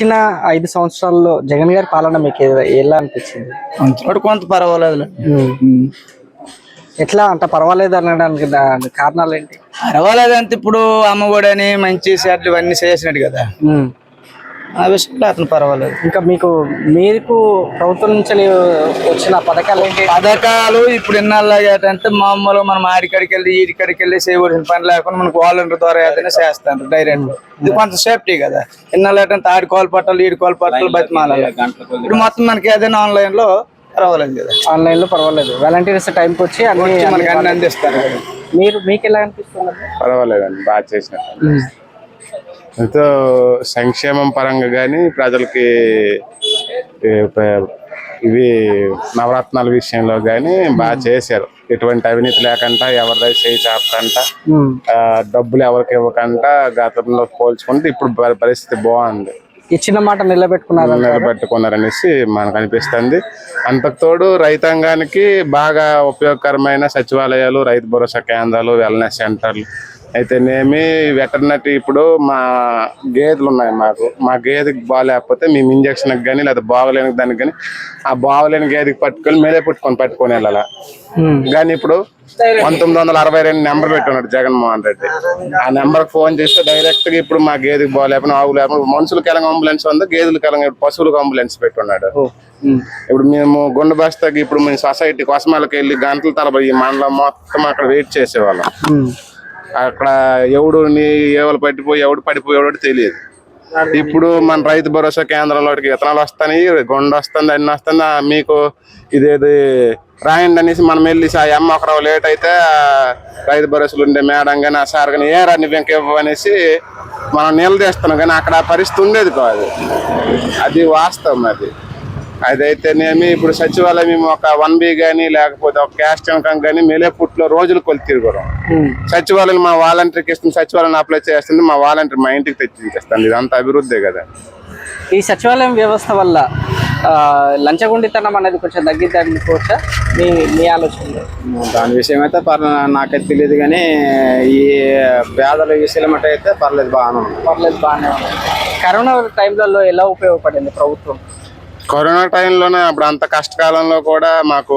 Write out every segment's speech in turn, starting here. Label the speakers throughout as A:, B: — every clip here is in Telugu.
A: గడిచిన ఐదు సంవత్సరాల్లో జగన్ గారి పాలన మీకు ఎలా అనిపించింది?
B: అంతటి కొంత పర్వాలేదు
A: ఎట్లా? అంత పర్వాలేదు అనడానికి కారణాలు ఏంటి?
B: పర్వాలేదు అంత ఇప్పుడు అమ్మఒడి అని మంచి సెట్లు ఇవన్నీ చేసినట్టు కదా. ఆ విషయంలో అతను పర్వాలేదు.
A: ఇంకా మీకు మీకు ప్రభుత్వం నుంచి వచ్చిన పథకాలు ఏంటి?
B: పథకాలు ఇప్పుడు ఇన్నాళ్ళగా ఏంటంటే మామూలు మనం ఆడికాడికి వెళ్ళి ఈడికాడికి వెళ్ళి చేయవలసిన పని లేకుండా మనకు వాలంటీర్ ద్వారా ఏదైనా చేస్తాను డైరెక్ట్. ఇది కొంత సేఫ్టీ కదా. ఇన్నాళ్ళు ఏంటంటే ఆడి కోల్ పట్టాలి ఈడి కోల్ పట్టాలి బతిమాలాలి. ఇప్పుడు మొత్తం మనకి ఏదైనా ఆన్లైన్లో పర్వాలేదు కదా.
A: ఆన్లైన్లో పర్వాలేదు. వాలంటీర్స్ టైంకి వచ్చి అన్ని
B: మనకి అన్ని అందిస్తారు.
A: మీరు మీకు ఎలా అనిపిస్తున్నది
C: పర్వాలేదండి బాగా చేసినట్టు. ఎంతో సంక్షేమం పరంగా కానీ ప్రజలకి ఇవి నవరత్నాల విషయంలో కానీ బాగా చేశారు. ఎటువంటి అవినీతి లేకుండా ఎవరిదై చేయి చాపకుండా డబ్బులు ఎవరికి ఇవ్వకుండా గతంలో పోల్చుకుంటే ఇప్పుడు పరిస్థితి బాగుంది.
A: ఇచ్చిన మాట నిలబెట్టుకున్నారు
C: నిలబెట్టుకున్నారనేసి మనకు అనిపిస్తుంది. అంతకు తోడు రైతాంగానికి బాగా ఉపయోగకరమైన సచివాలయాలు రైతు భరోసా కేంద్రాలు వెల్నెస్ సెంటర్లు అయితేనేమి వెటర్నరీ ఇప్పుడు మా గేదెలు ఉన్నాయి మాకు మా గేదెకి బాగాలేకపోతే మేము ఇంజక్షన్కి కానీ లేదా బాగలేని దానికి కానీ ఆ బాగలేని గేదెకి పట్టుకొని మేలే పుట్టుకొని పట్టుకొని వెళ్ళాల. కానీ ఇప్పుడు పంతొమ్మిది వందల అరవై రెండు నెంబర్ పెట్టున్నాడు జగన్మోహన్ రెడ్డి ఆ నెంబర్ ఫోన్ చేస్తే డైరెక్ట్గా ఇప్పుడు మా గేదెకి బాగాలేకపోయినా ఆవు లేకపోయినా మనుషులకి ఎలాగ అంబులెన్స్ ఉంది గేదెలకు ఎలాగ పశువులకు అంబులెన్స్ పెట్టున్నాడు. ఇప్పుడు మేము గుండె బస్తాకి ఇప్పుడు మేము సొసైటీ కొసమాలకి వెళ్ళి గంటల తరబడి ఈ మండలం మొత్తం అక్కడ వెయిట్ చేసేవాళ్ళం. అక్కడ ఎవడు నీ ఎవరు పట్టిపోయి ఎవడు పడిపోయి ఎవడు తెలియదు. ఇప్పుడు మన రైతు భరోసా కేంద్రంలోకి విత్తనాలు వస్తాయి గుండె వస్తుంది అన్ని వస్తుంది. మీకు ఇదేది రాయండి అనేసి మనం వెళ్ళి ఆ అమ్మ ఒకరావు లేట్ అయితే రైతు భరోసాలు ఉండే మేడం కానీ ఆ సార్ కానీ ఏ రా నువ్వు ఇంక అనేసి మనం నిలదీస్తున్నాం. కానీ అక్కడ పరిస్థితి ఉండేది కాదు. అది వాస్తవం అది. అదైతేనేమి ఇప్పుడు సచివాలయం మేము ఒక వన్ బి కానీ లేకపోతే ఒక క్యాస్ట్ ఇన్కమ్ కానీ మేలే పుట్లో రోజులు కొలి తిరుగుతాం. సచివాలయం మా వాలంటీర్కి ఇస్తుంది సచివాలయం అప్లై చేస్తుంది మా వాలంటీర్ మా ఇంటికి తెచ్చించేస్తుంది ఇదంతా అభివృద్ధి కదా.
A: ఈ సచివాలయం వ్యవస్థ వల్ల లంచగొండితనం అనేది కొంచెం తగ్గిద్ది అనుకోవచ్చా మీ మీ ఆలోచనలో?
D: దాని విషయం అయితే పర్లే నాకైతే తెలియదు కానీ ఈ పేదల విషయం అయితే పర్లేదు బాగానే ఉంది.
A: పర్లేదు బాగానే ఉంది. కరోనా టైంలలో ఎలా ఉపయోగపడింది ప్రభుత్వం?
C: కరోనా టైంలోనే అప్పుడు అంత కష్టకాలంలో కూడా మాకు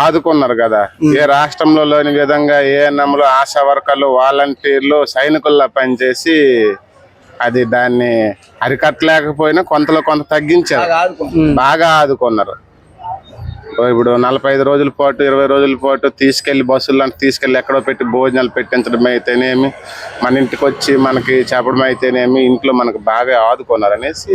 C: ఆదుకున్నారు కదా. ఏ రాష్ట్రంలో లేని విధంగా ఏఎన్ఎంలు ఆశా వర్కర్లు వాలంటీర్లు సైనికుల్లా పనిచేసి అది దాన్ని అరికట్టలేకపోయినా కొంతలో కొంత తగ్గించారు. బాగా ఆదుకున్నారు. ఇప్పుడు నలభై ఐదు రోజుల పాటు ఇరవై రోజుల పాటు తీసుకెళ్ళి బస్సుల్లో తీసుకెళ్ళి ఎక్కడో పెట్టి భోజనాలు పెట్టించడం అయితేనేమి మన ఇంటికి వచ్చి మనకి చెప్పడం అయితేనేమి ఇంట్లో మనకు బాగా ఆదుకున్నారు అనేసి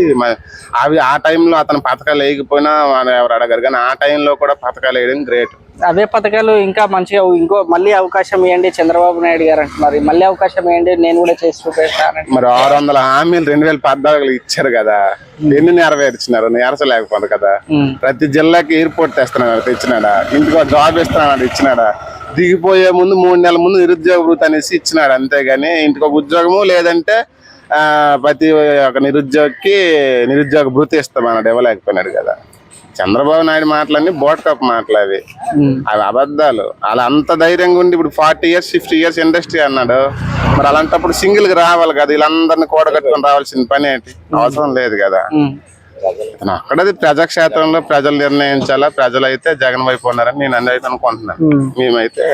C: అవి ఆ టైంలో అతను పథకాలు వేయకపోయినా మనం ఎవరు అడగారు. కానీ ఆ టైంలో కూడా పథకాలు వేయడం గ్రేట్.
A: అవే పథకాలు ఇంకా మంచిగా ఇంకో మళ్ళీ అవకాశం ఇవ్వండి చంద్రబాబు నాయుడు గారు అంటున్నారు. మళ్ళీ అవకాశం ఇవ్వండి నేను కూడా చేసి చూపిస్తాను
C: మరి ఆరు వందల హామీలు రెండు వేల పద్నాలుగులో ఇచ్చారు కదా. ఎన్ని నెరవేర్చినారు? నెరచలేకపోదు కదా. ప్రతి జిల్లాకి ఎయిర్పోర్ట్ తెస్తున్నాడు తెచ్చినాడా? ఇంటికి జాబ్ ఇస్తున్నాడు ఇచ్చినాడా? దిగిపోయే ముందు మూడు నెలల ముందు నిరుద్యోగ వృత్తి అనేసి ఇచ్చినాడు అంతేగాని ఇంటికి ఒక ఉద్యోగము లేదంటే ఆ, ప్రతి ఒక నిరుద్యోగికి నిరుద్యోగ భృతి ఇస్తామన్నాడు ఇవ్వలేకపోయినాడు కదా. చంద్రబాబు నాయుడు మాటలన్నీ బోట్ కప్ మాటలు అవి. అవి అబద్ధాలు. అలా అంత ధైర్యంగా ఉండి ఇప్పుడు forty years fifty years industry అన్నాడు. మరి అలాంటప్పుడు సింగిల్గా రావాలి కదా వీళ్ళందరినీ కూడగట్టుకొని రావాల్సిన పని ఏంటి? అవసరం లేదు కదా. అక్కడది ప్రజాక్షేత్రంలో ప్రజలు నిర్ణయించాలా? ప్రజలు అయితే జగన్ వైపు ఉన్నారని నేను అందరైతే అనుకుంటున్నాను. మేమైతే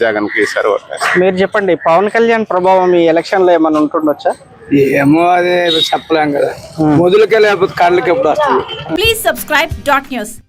C: జగన్కి ఓటేస్తాం.
A: మీరు చెప్పండి పవన్ కళ్యాణ్ ప్రభావం ఈ ఎలక్షన్లో ఏమైనా ఉంటుండొచ్చా?
B: ఏమో అదే చెప్పలేం కదా. మొదలుకే లేకపోతే కళ్ళకి ఎప్పుడు వస్తుంది?
E: Please subscribe dot news.